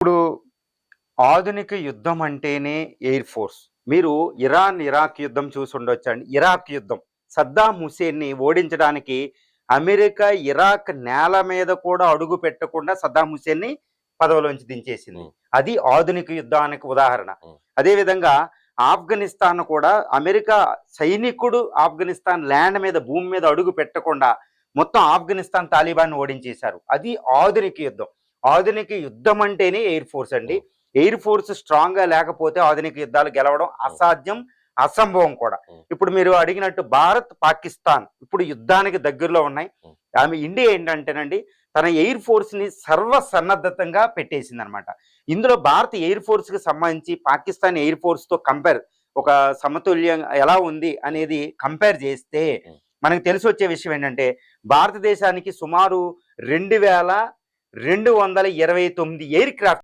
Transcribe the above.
ఇప్పుడు ఆధునిక యుద్ధం అంటేనే ఎయిర్ ఫోర్స్. మీరు ఇరాన్ ఇరాక్ యుద్ధం చూసి ఉండొచ్చండి. ఇరాక్ యుద్ధం. సద్దాం హుసేన్ని ఓడించడానికి అమెరికా ఇరాక్ నేల మీద కూడా అడుగు పెట్టకుండా సద్దాం హుసేన్ని పదవిలోంచి దించేసింది. అది ఆధునిక యుద్ధానికి ఉదాహరణ. అదేవిధంగా ఆఫ్ఘనిస్తాన్ కూడా అమెరికా సైనికుడు ఆఫ్ఘనిస్తాన్ ల్యాండ్ మీద భూమి మీద అడుగు పెట్టకుండా మొత్తం ఆఫ్ఘనిస్తాన్ తాలిబాన్ ఓడించేశారు. అది ఆధునిక యుద్ధం. ఆధునిక యుద్ధం అంటేనే ఎయిర్ ఫోర్స్ అండి ఎయిర్ ఫోర్స్ స్ట్రాంగ్గా లేకపోతే ఆధునిక యుద్ధాలు గెలవడం అసాధ్యం అసంభవం కూడా. ఇప్పుడు మీరు అడిగినట్టు భారత్ పాకిస్తాన్ ఇప్పుడు యుద్ధానికి దగ్గరలో ఉన్నాయి. ఆమె ఇండియా ఏంటంటేనండి తన ఎయిర్ ఫోర్స్ని సర్వసన్నద్ధతంగా పెట్టేసింది అనమాట ఇందులో భారత ఎయిర్ ఫోర్స్కి సంబంధించి పాకిస్తాన్ ఎయిర్ ఫోర్స్తో కంపేర్ ఒక సమతుల్యం ఎలా ఉంది అనేది కంపేర్ చేస్తే. మనకు తెలిసి వచ్చే విషయం ఏంటంటే భారతదేశానికి సుమారు రెండు వేల రెండు వందల ఇరవై తొమ్మిది ఎయిర్ క్రాఫ్ట్